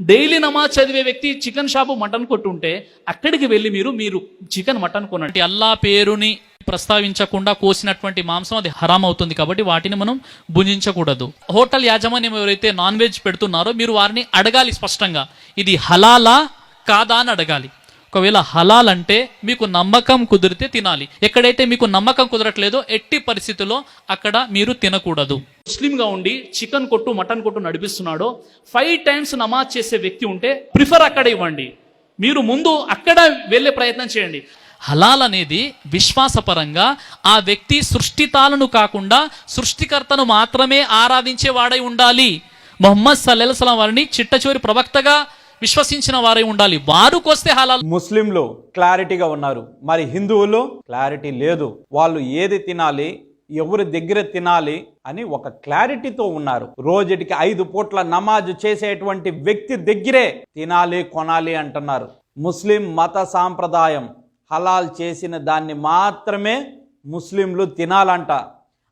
Daily నమాజ్ చదివే వ్యక్తి chicken shop mutton కొట్టుంటే అక్కడికి వెళ్ళి మీరు మీరు చికెన్ మటన్ కొనండి. అల్లా పేరుని ప్రస్తావించకుండా కోసినటువంటి మాంసం అది హరాం అవుతుంది కాబట్టి వాటిని మనం భుజించకూడదు. హోటల్ యాజమాన్యం ఎవరైతే నాన్ వెజ్ పెడుతున్నారో మీరు వారిని అడగాలి స్పష్టంగా. ఇది హలాలా కాదా అని అడగాలి. ఒకవేళ హలాల్ అంటే మీకు నమ్మకం కుదిరితే తినాలి. ఎక్కడైతే మీకు నమ్మకం కుదరట్లేదో ఎట్టి పరిస్థితుల్లో అక్కడ మీరు తినకూడదు. ముస్లింగా ఉండి చికెన్ కొట్టు మటన్ కొట్టు నడిపిస్తున్నాడో ఫైవ్ టైమ్స్ నమాజ్ చేసే వ్యక్తి ఉంటే ప్రిఫర్ అక్కడ ఇవ్వండి. మీరు ముందు అక్కడ వెళ్ళే ప్రయత్నం చేయండి. హలాల్ అనేది విశ్వాసపరంగా ఆ వ్యక్తి సృష్టితాలను కాకుండా సృష్టికర్తను మాత్రమే ఆరాధించే వాడై ఉండాలి. మొహమ్మద్ సల్లెల్సలం వారిని చిట్టచోరి ప్రవక్తగా విశ్వసించిన వారై ఉండాలి. వారుకొస్తే హలాల్ ముస్లింలు క్లారిటీగా ఉన్నారు. మరి హిందువులు క్లారిటీ లేదు. వాళ్ళు ఏది తినాలి ఎవరి దగ్గర తినాలి అని ఒక క్లారిటీతో ఉన్నారు. రోజుటికి ఐదు పూట్ల నమాజ్ చేసేటువంటి వ్యక్తి దగ్గరే తినాలి కొనాలి అంటున్నారు. ముస్లిం మత సాంప్రదాయం హలాల్ చేసిన దాన్ని మాత్రమే ముస్లింలు తినాలంట.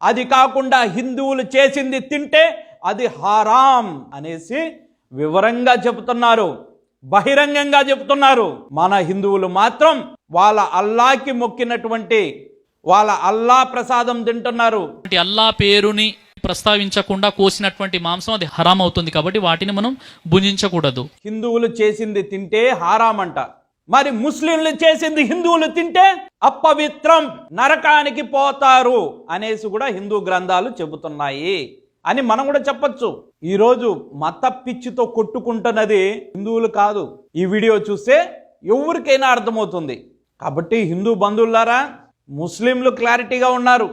అది కాకుండా హిందువులు చేసింది తింటే అది హారాం అనేసి వివరంగా చెబుతున్నారు. బహిరంగంగా చెబుతున్నారు. మన హిందువులు మాత్రం వాళ్ళ అల్లాకి మొక్కినటువంటి వాళ్ళ అల్లా ప్రసాదం తింటున్నారు. అంటే అల్లా పేరుని ప్రస్తావించకుండా కోసినటువంటి మాంసం అది హరాం అవుతుంది కాబట్టి వాటిని మనం భుజించకూడదు. హిందువులు చేసింది తింటే హారామంట. మరి ముస్లింలు చేసింది హిందువులు తింటే అపవిత్రం నరకానికి పోతారు అనేసి కూడా హిందూ గ్రంథాలు చెబుతున్నాయి అని మనం కూడా చెప్పొచ్చు. ఈరోజు మత పిచ్చితో కొట్టుకుంటున్నది హిందువులు కాదు. ఈ వీడియో చూస్తే ఎవరికైనా అర్థమవుతుంది. కాబట్టి హిందూ బంధువులారా ముస్లింలు క్లారిటీగా ఉన్నారు.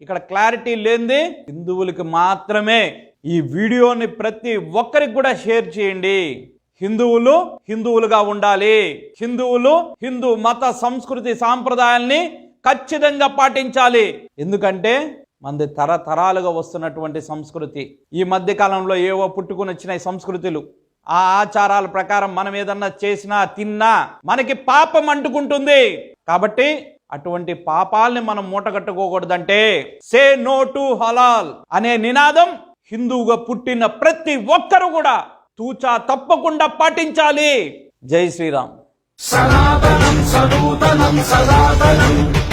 ఇక్కడ క్లారిటీ లేనిది హిందువులకి మాత్రమే. ఈ వీడియోని ప్రతి ఒక్కరికి కూడా షేర్ చేయండి. హిందువులు హిందువులుగా ఉండాలి. హిందువులు హిందూ మత సంస్కృతి సాంప్రదాయాల్ని ఖచ్చితంగా పాటించాలి. ఎందుకంటే మనది తరతరాలుగా వస్తున్నటువంటి సంస్కృతి. ఈ మధ్య కాలంలో ఏవో పుట్టుకుని వచ్చిన సంస్కృతులు. ఆ ఆచారాల ప్రకారం మనం ఏదన్నా చేసినా తిన్నా మనకి పాపం అంటుకుంటుంది. కాబట్టి అటువంటి పాపాలని మనం మూటగట్టుకోకూడదంటే సే నో టు హలాల్ అనే నినాదం హిందువుగా పుట్టిన ప్రతి ఒక్కరు కూడా తూచా తప్పకుండా పాటించాలి. జై శ్రీరామ్. సనాతనం సనూతనం సనాతనం.